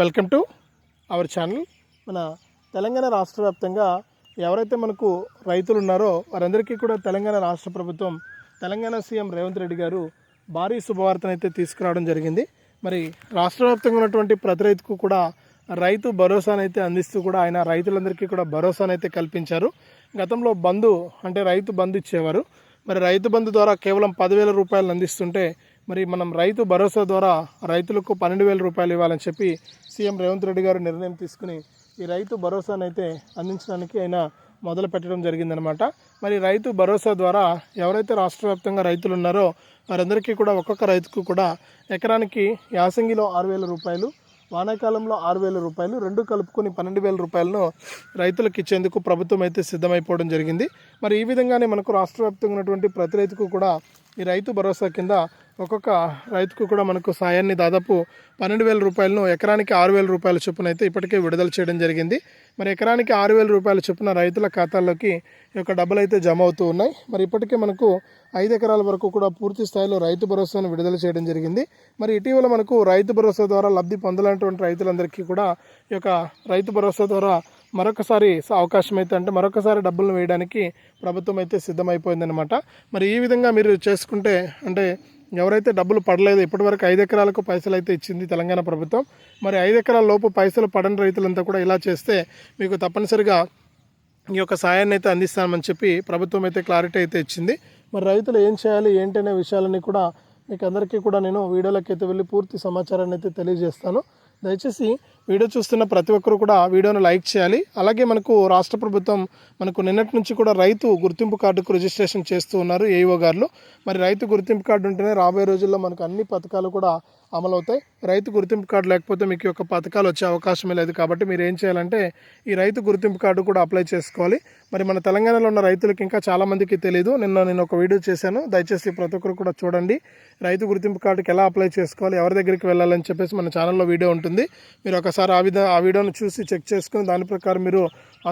Welcome to our channel. మన తెలంగాణ రాష్ట్ర వ్యాప్తంగా ఎవరైతే మనకు రైతులు ఉన్నారో వారందరికీ కూడా తెలంగాణ రాష్ట్ర ప్రభుత్వం తెలంగాణ సీఎం రేవంత్ రెడ్డి గారు భారీ శుభవార్తను అయితే తీసుకురావడం జరిగింది. మరి రాష్ట్ర వ్యాప్తంగా ఉన్నటువంటి ప్రతి రైతుకు కూడా రైతు భరోసానైతే అందిస్తూ కూడా ఆయన రైతులందరికీ కూడా భరోసానైతే కల్పించారు. గతంలో బంధు అంటే రైతు బంధు ఇచ్చేవారు. మరి రైతు బంధు ద్వారా కేవలం పదివేల రూపాయలు అందిస్తుంటే మరి మనం రైతు భరోసా ద్వారా రైతులకు పన్నెండు వేల రూపాయలు ఇవ్వాలని చెప్పి సీఎం రేవంత్ రెడ్డి గారు నిర్ణయం తీసుకుని ఈ రైతు భరోసానైతే అందించడానికి ఆయన మొదలు పెట్టడం జరిగిందనమాట మరి రైతు భరోసా ద్వారా ఎవరైతే రాష్ట్ర వ్యాప్తంగా రైతులు ఉన్నారో వారందరికీ కూడా ఒక్కొక్క రైతుకు కూడా ఎకరానికి యాసంగిలో ఆరు వేల రూపాయలు వానాకాలంలో ఆరు వేల రూపాయలు రెండు కలుపుకొని పన్నెండు వేల రూపాయలను రైతులకు ఇచ్చేందుకు ప్రభుత్వం అయితే సిద్ధమైపోవడం జరిగింది. మరి ఈ విధంగానే మనకు రాష్ట్ర వ్యాప్తంగా ఉన్నటువంటి ప్రతి రైతుకు కూడా ఈ రైతు భరోసా కింద ఒక్కొక్క రైతుకు కూడా మనకు సాయాన్ని దాదాపు పన్నెండు వేల రూపాయలను ఎకరానికి ఆరు వేల రూపాయల చొప్పున అయితే ఇప్పటికే విడుదల చేయడం జరిగింది. మరి ఎకరానికి ఆరు వేల రూపాయల చొప్పున రైతుల ఖాతాల్లోకి ఈ యొక్క డబ్బులు అయితే జమ అవుతూ ఉన్నాయి. మరి ఇప్పటికే మనకు ఐదు ఎకరాల వరకు కూడా పూర్తి స్థాయిలో రైతు భరోసాను విడుదల చేయడం జరిగింది. మరి ఇటీవల మనకు రైతు భరోసా ద్వారా లబ్ధి పొందాలన్నటువంటి రైతులందరికీ కూడా ఈ యొక్క రైతు భరోసా ద్వారా మరొకసారి స- అవకాశం అయితే అంటే మరొకసారి డబ్బులను వేయడానికి ప్రభుత్వం అయితే సిద్ధమైపోయిందనమాట మరి ఈ విధంగా మీరు చేసుకుంటే అంటే ఎవరైతే డబ్బులు పడలేదు ఇప్పటివరకు ఐదు ఎకరాలకు పైసలు అయితే ఇచ్చింది తెలంగాణ ప్రభుత్వం. మరి ఐదు ఎకరాల లోపు పైసలు పడని రైతులంతా కూడా ఇలా చేస్తే మీకు తప్పనిసరిగా ఈ యొక్క సాయాన్ని అయితే అందిస్తామని చెప్పి ప్రభుత్వం అయితే క్లారిటీ అయితే ఇచ్చింది. మరి రైతులు ఏం చేయాలి ఏంటనే విషయాలని కూడా మీకు అందరికీ కూడా నేను వీడియోలోకి అయితే వెళ్ళి పూర్తి సమాచారాన్ని అయితే తెలియజేస్తాను. దయచేసి వీడియో చూస్తున్న ప్రతి ఒక్కరు కూడా వీడియోను లైక్ చేయాలి. అలాగే మనకు రాష్ట్ర ప్రభుత్వం మనకు నిన్నటి నుంచి కూడా రైతు గుర్తింపు కార్డుకు రిజిస్ట్రేషన్ చేస్తూ ఉన్నారు ఏఈఓ గారు మరి రైతు గుర్తింపు కార్డు ఉంటేనే రాబోయే రోజుల్లో మనకు అన్ని పథకాలు కూడా అమలవుతాయి రైతు గుర్తింపు కార్డు లేకపోతే మీకు యొక్క పథకాలు వచ్చే అవకాశమే లేదు కాబట్టి మీరు ఏం చేయాలంటే ఈ రైతు గుర్తింపు కార్డు కూడా అప్లై చేసుకోవాలి. మరి మన తెలంగాణలో ఉన్న రైతులకు ఇంకా చాలామందికి తెలియదు నిన్న నేను ఒక వీడియో చేశాను. దయచేసి ప్రతి ఒక్కరు కూడా చూడండి. రైతు గుర్తింపు కార్డుకి ఎలా అప్లై చేసుకోవాలి ఎవరి దగ్గరికి వెళ్ళాలని చెప్పేసి మన ఛానల్లో వీడియో ఉంటుంది. మీరు ఒకసారి ఆ విధ ఆ వీడియోను చూసి చెక్ చేసుకుని దాని ప్రకారం మీరు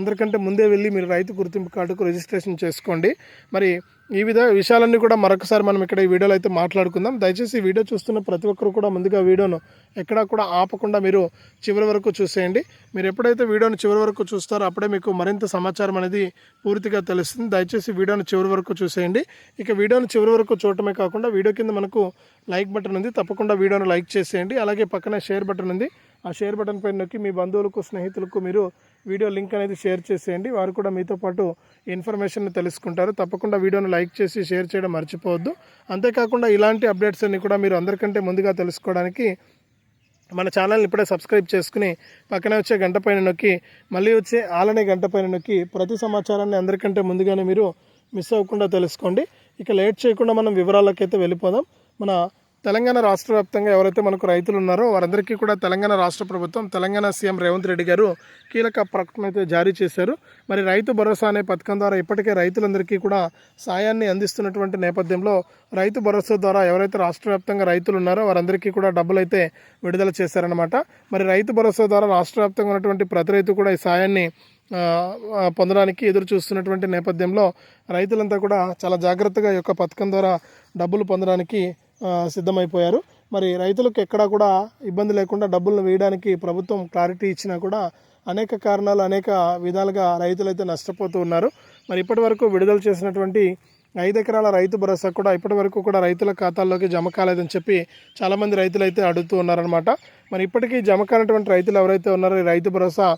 అందరికంటే ముందే వెళ్ళి మీరు రైతు గుర్తింపు కార్డుకు రిజిస్ట్రేషన్ చేసుకోండి. మరి ఈ విధ విషయాలన్నీ కూడా మరొకసారి మనం ఇక్కడ ఈ వీడియోలో అయితే మాట్లాడుకుందాం. దయచేసి ఈ వీడియో చూస్తున్న ప్రతి ఒక్కరు కూడా ముందుగా వీడియోను ఎక్కడా కూడా ఆపకుండా మీరు చివరి వరకు చూసేయండి. మీరు ఎప్పుడైతే వీడియోను చివరి వరకు చూస్తారో అప్పుడే మీకు మరింత సమాచారం అనేది పూర్తిగా తెలుస్తుంది. దయచేసి వీడియోను చివరి వరకు చూసేయండి. ఇక వీడియోను చివరి వరకు చూడటమే కాకుండా వీడియో కింద మనకు లైక్ బటన్ ఉంది. తప్పకుండా వీడియోను లైక్ చేసేయండి. అలాగే పక్కనే షేర్ బటన్ ఉంది. ఆ షేర్ బటన్ పైన నొక్కి మీ బంధువులకు స్నేహితులకు మీరు వీడియో లింక్ అనేది షేర్ చేసేయండి. వారు కూడా మీతో పాటు ఇన్ఫర్మేషన్ తెలుసుకుంటారు. తప్పకుండా వీడియోను లైక్ చేసి షేర్ చేయడం మర్చిపోవద్దు. అంతేకాకుండా ఇలాంటి అప్డేట్స్ అన్ని కూడా మీరు అందరికంటే ముందుగా తెలుసుకోవడానికి మన ఛానల్ని ఇప్పుడే సబ్స్క్రైబ్ చేసుకుని పక్కనే వచ్చే గంట పైన నొక్కి మళ్ళీ వచ్చే ఆలనే గంట పైన నొక్కి ప్రతి సమాచారాన్ని అందరికంటే ముందుగానే మీరు మిస్ అవ్వకుండా తెలుసుకోండి. ఇక లేట్ చేయకుండా మనం వివరాలకైతే వెళ్ళిపోదాం. మన తెలంగాణ రాష్ట్ర వ్యాప్తంగా ఎవరైతే మనకు రైతులు ఉన్నారో వారందరికీ కూడా తెలంగాణ రాష్ట్ర ప్రభుత్వం తెలంగాణ సీఎం రేవంత్ రెడ్డి గారు కీలక ప్రకటన అయితే జారీ చేశారు. మరి రైతు భరోసా అనే పథకం ద్వారా ఇప్పటికే రైతులందరికీ కూడా సాయాన్ని అందిస్తున్నటువంటి నేపథ్యంలో రైతు భరోసా ద్వారా ఎవరైతే రాష్ట్ర వ్యాప్తంగా రైతులు ఉన్నారో వారందరికీ కూడా డబ్బులు అయితే విడుదల చేశారనమాట మరి రైతు భరోసా ద్వారా రాష్ట్ర వ్యాప్తంగా ఉన్నటువంటి ప్రతి రైతు కూడా ఈ సాయాన్ని పొందడానికి ఎదురు చూస్తున్నటువంటి నేపథ్యంలో రైతులంతా కూడా చాలా జాగ్రత్తగా ఈ యొక్క పథకం ద్వారా డబ్బులు పొందడానికి సిద్ధమైపోయారు. మరి రైతులకు ఎక్కడా కూడా ఇబ్బంది లేకుండా డబ్బులను వేయడానికి ప్రభుత్వం క్లారిటీ ఇచ్చినా కూడా అనేక కారణాలు అనేక విధాలుగా రైతులైతే నష్టపోతూ ఉన్నారు. మరి ఇప్పటి వరకు విడుదల చేసినటువంటి ఐదు ఎకరాల రైతు భరోసా కూడా ఇప్పటి వరకు కూడా రైతుల ఖాతాల్లోకి జమ కాలేదని చెప్పి చాలామంది రైతులు అయితే అడుగుతూ ఉన్నారనమాట మరి ఇప్పటికీ జమ కానటువంటి రైతులు ఎవరైతే ఉన్నారో ఈ రైతు భరోసా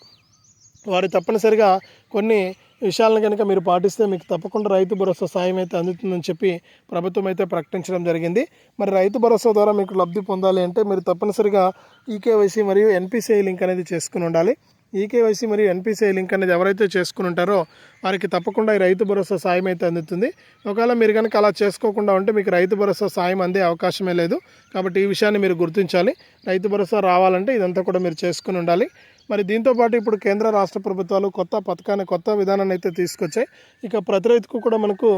వారు తప్పనిసరిగా కొన్ని విషయాలను కనుక మీరు పాటిస్తే మీకు తప్పకుండా రైతు భరోసా సాయం అయితే అందుతుందని చెప్పి ప్రభుత్వం అయితే ప్రకటించడం జరిగింది. మరి రైతు భరోసా ద్వారా మీకు లబ్ధి పొందాలి అంటే మీరు తప్పనిసరిగా ఈకేవైసీ మరియు ఎన్పిసిఐ లింక్ అనేది చేసుకుని ఉండాలి. ఈకేవైసీ మరియు ఎన్పిసిఐ లింక్ అనేది ఎవరైతే చేసుకుని ఉంటారో వారికి తప్పకుండా ఈ రైతు భరోసా సాయం అయితే అందుతుంది. ఒకవేళ మీరు కనుక అలా చేసుకోకుండా ఉంటే మీకు రైతు భరోసా సాయం అందే అవకాశమే లేదు. కాబట్టి ఈ విషయాన్ని మీరు గుర్తించాలి. రైతు భరోసా రావాలంటే ఇదంతా కూడా మీరు చేసుకుని ఉండాలి. మరి దీంతో పాటు ఇప్పుడు కేంద్ర రాష్ట్ర ప్రభుత్వాలు కొత్త పథకాన్ని కొత్త విధానాన్ని అయితే తీసుకొచ్చాయి. ఇక ప్రతి రైతుకు కూడా మనకు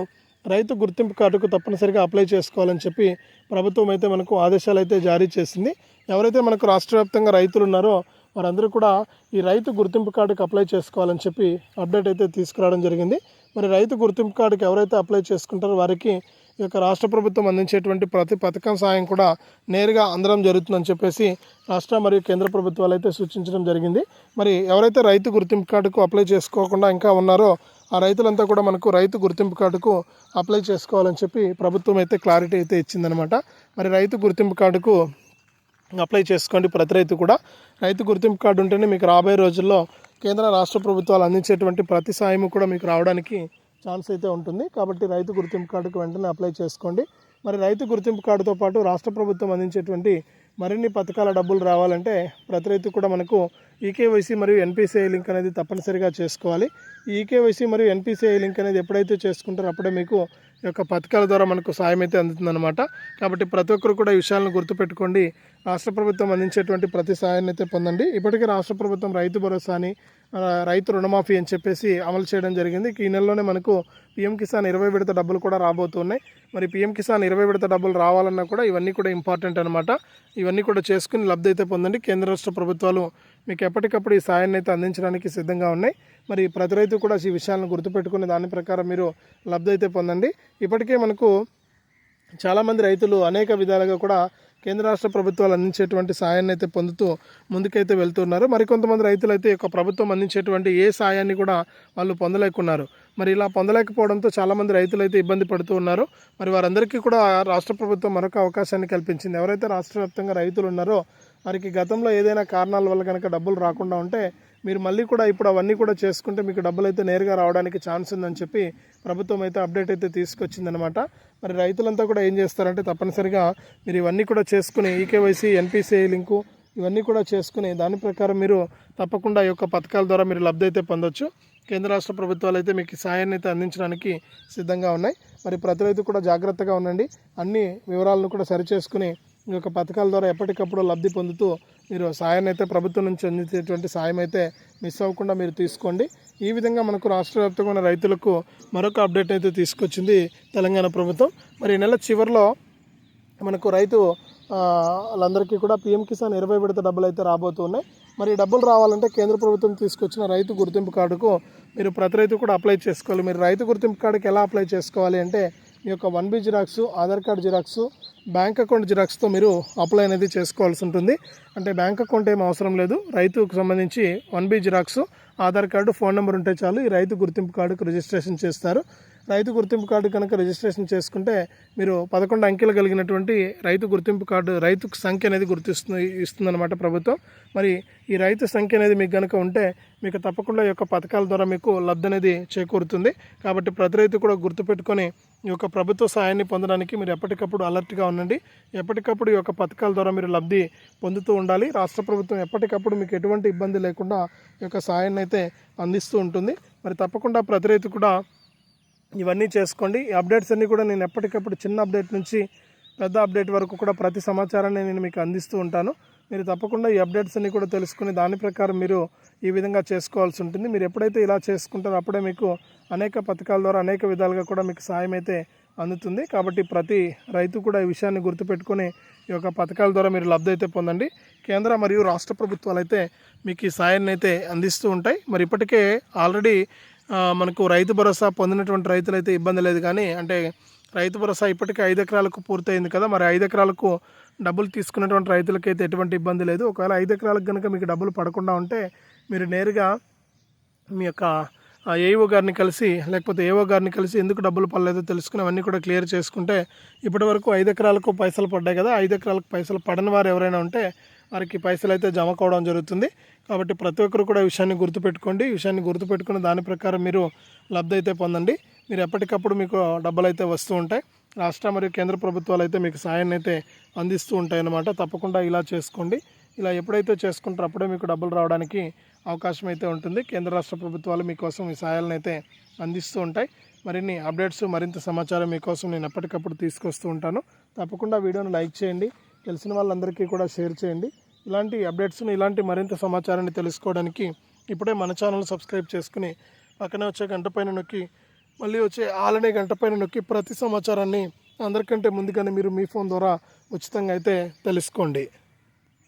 రైతు గుర్తింపు కార్డుకు తప్పనిసరిగా అప్లై చేసుకోవాలని చెప్పి ప్రభుత్వం అయితే మనకు ఆదేశాలు అయితే జారీ చేసింది. ఎవరైతే మనకు రాష్ట్ర వ్యాప్తంగా రైతులు ఉన్నారో వారందరూ కూడా ఈ రైతు గుర్తింపు కార్డుకు అప్లై చేసుకోవాలని చెప్పి అప్డేట్ అయితే తీసుకురావడం జరిగింది. మరి రైతు గుర్తింపు కార్డుకి ఎవరైతే అప్లై చేసుకుంటారో వారికి ఈ యొక్క రాష్ట్ర ప్రభుత్వం అందించేటువంటి ప్రతి పథకం సాయం కూడా నేరుగా అందడం జరుగుతుందని చెప్పేసి రాష్ట్ర మరియు కేంద్ర ప్రభుత్వాలు అయితే సూచించడం జరిగింది. మరి ఎవరైతే రైతు గుర్తింపు కార్డుకు అప్లై చేసుకోకుండా ఇంకా ఉన్నారో ఆ రైతులంతా కూడా మనకు రైతు గుర్తింపు కార్డుకు అప్లై చేసుకోవాలని చెప్పి ప్రభుత్వం అయితే క్లారిటీ అయితే ఇచ్చిందనమాట మరి రైతు గుర్తింపు కార్డుకు అప్లై చేసుకోండి ప్రతి రైతు కూడా. రైతు గుర్తింపు కార్డు ఉంటేనే మీకు రాబోయే రోజుల్లో కేంద్ర రాష్ట్ర ప్రభుత్వాలు అందించేటువంటి ప్రతి సాయము కూడా మీకు రావడానికి ఛాన్స్ అయితే ఉంటుంది. కాబట్టి రైతు గుర్తింపు కార్డుకు వెంటనే అప్లై చేసుకోండి. మరి రైతు గుర్తింపు కార్డుతో పాటు రాష్ట్ర ప్రభుత్వం అందించేటువంటి మరిన్ని పథకాల డబ్బులు రావాలంటే ప్రతి రైతు కూడా మనకు ఈకేవైసీ మరియు ఎన్పిసిఐ లింక్ అనేది తప్పనిసరిగా చేసుకోవాలి. ఈ ఈకేవైసీ మరియు ఎన్పిసిఐ లింక్ అనేది ఎప్పుడైతే చేసుకుంటారో అప్పుడే మీకు యొక్క పథకాల ద్వారా మనకు సాయం అయితే అందుతుందన్నమాట. కాబట్టి ప్రతి ఒక్కరు కూడా ఈ విషయాలను గుర్తుపెట్టుకోండి. రాష్ట్ర ప్రభుత్వం అందించేటువంటి ప్రతి సాయాన్ని అయితే పొందండి. ఇప్పటికే రాష్ట్ర ప్రభుత్వం రైతు భరోసాని రైతు రుణమాఫీ అని చెప్పేసి అమలు చేయడం జరిగింది. ఈ నెలలోనే మనకు పిఎం కిసాన్ ఇరవై విడత డబ్బులు కూడా రాబోతున్నాయి. మరి పిఎం కిసాన్ ఇరవై విడత డబ్బులు రావాలన్నా కూడా ఇవన్నీ కూడా ఇంపార్టెంట్ అనమాట ఇవన్నీ కూడా చేసుకుని లబ్ధి అయితే పొందండి. కేంద్ర రాష్ట్ర ప్రభుత్వాలు మీకు ఎప్పటికప్పుడు ఈ సాయాన్ని అయితే అందించడానికి సిద్ధంగా ఉన్నాయి. మరి ప్రతి రైతు కూడా ఈ విషయాలను గుర్తుపెట్టుకుని దాని ప్రకారం మీరు లబ్ధి అయితే పొందండి. ఇప్పటికే మనకు చాలామంది రైతులు అనేక విధాలుగా కూడా కేంద్ర రాష్ట్ర ప్రభుత్వాలు అందించేటువంటి సాయాన్ని అయితే పొందుతూ ముందుకైతే వెళ్తున్నారు. మరికొంతమంది రైతులు అయితే ఈ యొక్క ప్రభుత్వం అందించేటువంటి ఏ సాయాన్ని కూడా వాళ్ళు పొందలేకున్నారు. మరి ఇలా పొందలేకపోవడంతో చాలామంది రైతులు అయితే ఇబ్బంది పడుతూ ఉన్నారు. మరి వారందరికీ కూడా రాష్ట్ర ప్రభుత్వం మరొక అవకాశాన్ని కల్పించింది. ఎవరైతే రాష్ట్ర వ్యాప్తంగా రైతులు ఉన్నారో వారికి గతంలో ఏదైనా కారణాల వల్ల కనుక డబ్బులు రాకుండా ఉంటే మీరు మళ్ళీ కూడా ఇప్పుడు అవన్నీ కూడా చేసుకుంటే మీకు డబ్బులు అయితే నేరుగా రావడానికి ఛాన్స్ ఉందని చెప్పి ప్రభుత్వం అయితే అప్డేట్ అయితే తీసుకొచ్చిందనమాట మరి రైతులంతా కూడా ఏం చేస్తారంటే తప్పనిసరిగా మీరు ఇవన్నీ కూడా చేసుకుని ఈకేవైసీ ఎన్పిసిఐ లింకు ఇవన్నీ కూడా చేసుకుని దాని ప్రకారం మీరు తప్పకుండా ఈ యొక్క పథకాల ద్వారా మీరు లబ్ధి అయితే పొందొచ్చు. కేంద్ర రాష్ట్ర ప్రభుత్వాలు అయితే మీకు సాయాన్ని అయితే అందించడానికి సిద్ధంగా ఉన్నాయి. మరి ప్రతి రైతు కూడా జాగ్రత్తగా ఉండండి. అన్ని వివరాలను కూడా సరిచేసుకుని ఈ యొక్క పథకాల ద్వారా ఎప్పటికప్పుడు లబ్ధి పొందుతూ మీరు సాయాన్ని అయితే ప్రభుత్వం నుంచి అందించేటువంటి సాయం అయితే మిస్ అవ్వకుండా మీరు తీసుకోండి. ఈ విధంగా మనకు రాష్ట్ర వ్యాప్తంగా ఉన్న రైతులకు మరొక అప్డేట్ అయితే తీసుకొచ్చింది తెలంగాణ ప్రభుత్వం. మరి ఈ నెల చివరిలో మనకు రైతు వాళ్ళందరికీ కూడా పిఎం కిసాన్ ఇరవై విడత డబ్బులు అయితే రాబోతున్నాయి. మరి డబ్బులు రావాలంటే కేంద్ర ప్రభుత్వం తీసుకొచ్చిన రైతు గుర్తింపు కార్డుకు మీరు ప్రతి రైతు కూడా అప్లై చేసుకోవాలి. మీరు రైతు గుర్తింపు కార్డుకి ఎలా అప్లై చేసుకోవాలి అంటే మీ యొక్క one B xerox Aadhaar card xerox bank account జిరాక్స్తో మీరు అప్లై అనేది చేసుకోవాల్సి ఉంటుంది. అంటే బ్యాంక్ అకౌంట్ ఏం అవసరం లేదు. రైతుకు సంబంధించి one B xerox Aadhaar card phone number ఉంటే చాలు ఈ రైతు గుర్తింపు కార్డుకు రిజిస్ట్రేషన్ చేస్తారు. రైతు గుర్తింపు కార్డు కనుక రిజిస్ట్రేషన్ చేసుకుంటే మీరు పదకొండు అంకెలు కలిగినటువంటి రైతు గుర్తింపు కార్డు రైతు సంఖ్య అనేది గుర్తిస్తుంది ఇస్తుందన్నమాట ప్రభుత్వం. మరి ఈ రైతు సంఖ్య అనేది మీకు కనుక ఉంటే మీకు తప్పకుండా ఈ యొక్క పథకాల ద్వారా మీకు లబ్ధి అనేది చేకూరుతుంది. కాబట్టి ప్రతి రైతు కూడా గుర్తుపెట్టుకొని ఈ యొక్క ప్రభుత్వ సాయాన్ని పొందడానికి మీరు ఎప్పటికప్పుడు అలర్ట్గా ఉండండి. ఎప్పటికప్పుడు ఈ యొక్క పథకాల ద్వారా మీరు లబ్ధి పొందుతూ ఉండాలి. రాష్ట్ర ప్రభుత్వం ఎప్పటికప్పుడు మీకు ఎటువంటి ఇబ్బంది లేకుండా ఈ యొక్క సాయాన్ని అయితే అందిస్తూ ఉంటుంది. మరి తప్పకుండా ప్రతి రైతు కూడా ఇవన్నీ చేసుకోండి. ఈ అప్డేట్స్ అన్నీ కూడా నేను ఎప్పటికప్పుడు చిన్న అప్డేట్ నుంచి పెద్ద అప్డేట్ వరకు కూడా ప్రతి సమాచారాన్ని నేను మీకు అందిస్తూ ఉంటాను. మీరు తప్పకుండా ఈ అప్డేట్స్ అన్నీ కూడా తెలుసుకుని దాని ప్రకారం మీరు ఈ విధంగా చేసుకోవాల్సి ఉంటుంది. మీరు ఎప్పుడైతే ఇలా చేసుకుంటారో అప్పుడే మీకు అనేక పథకాల ద్వారా అనేక విధాలుగా కూడా మీకు సాయం అయితే అందుతుంది. కాబట్టి ప్రతి రైతు కూడా ఈ విషయాన్ని గుర్తుపెట్టుకొని ఈ యొక్క పథకాల ద్వారా మీరు లబ్ధి అయితే పొందండి. కేంద్ర మరియు రాష్ట్ర ప్రభుత్వాలు అయితే మీకు ఈ సాయాన్ని అయితే అందిస్తూ ఉంటాయి. మరి ఇప్పటికే ఆల్రెడీ మనకు రైతు భరోసా పొందినటువంటి రైతులు అయితే ఇబ్బంది లేదు కానీ అంటే రైతు భరోసా ఇప్పటికే ఐదు ఎకరాలకు పూర్తయింది కదా మరి ఐదు ఎకరాలకు డబ్బులు తీసుకున్నటువంటి రైతులకైతే ఎటువంటి ఇబ్బంది లేదు. ఒకవేళ ఐదు ఎకరాలకు కనుక మీకు డబ్బులు పడకుండా ఉంటే మీరు నేరుగా మీ యొక్క ఏఓ గారిని కలిసి లేకపోతే ఏఓ గారిని కలిసి ఎందుకు డబ్బులు పడలేదో తెలుసుకుని అవన్నీ కూడా క్లియర్ చేసుకుంటే ఇప్పటి వరకు ఐదు ఎకరాలకు పైసలు పడ్డాయి కదా ఐదు ఎకరాలకు పైసలు పడని వారు ఎవరైనా ఉంటే వారికి పైసలు అయితే జమ కావడం జరుగుతుంది. కాబట్టి ప్రతి ఒక్కరు కూడా ఈ విషయాన్ని గుర్తుపెట్టుకోండి. ఈ విషయాన్ని గుర్తుపెట్టుకుని దాని ప్రకారం మీరు లబ్ధి అయితే పొందండి. మీరు ఎప్పటికప్పుడు మీకు డబ్బులు అయితే వస్తూ ఉంటాయి. రాష్ట్ర మరియు కేంద్ర ప్రభుత్వాలు అయితే మీకు సాయాన్ని అయితే అందిస్తూ ఉంటాయి అన్నమాట తప్పకుండా ఇలా చేసుకోండి. ఇలా ఎప్పుడైతే చేసుకుంటారో అప్పుడే మీకు డబ్బులు రావడానికి అవకాశం అయితే ఉంటుంది. కేంద్ర రాష్ట్ర ప్రభుత్వాలు మీకోసం ఈ సాయాలను అయితే అందిస్తూ ఉంటాయి. మరిన్ని అప్డేట్స్ మరింత సమాచారం మీకోసం నేను ఎప్పటికప్పుడు తీసుకొస్తూ ఉంటాను. తప్పకుండా వీడియోను లైక్ చేయండి. తెలిసిన వాళ్ళందరికీ కూడా షేర్ చేయండి. ఇలాంటి అప్డేట్స్ని ఇలాంటి మరింత సమాచారాన్ని తెలుసుకోవడానికి ఇప్పుడే మన ఛానల్ సబ్స్క్రైబ్ చేసుకుని పక్కనే వచ్చే గంట పైన నొక్కి మళ్ళీ వచ్చే ఆలనే గంట పైన నొక్కి ప్రతి సమాచారాన్ని అందరికంటే ముందుగానే మీరు మీ ఫోన్ ద్వారా ఉచితంగా అయితే తెలుసుకోండి.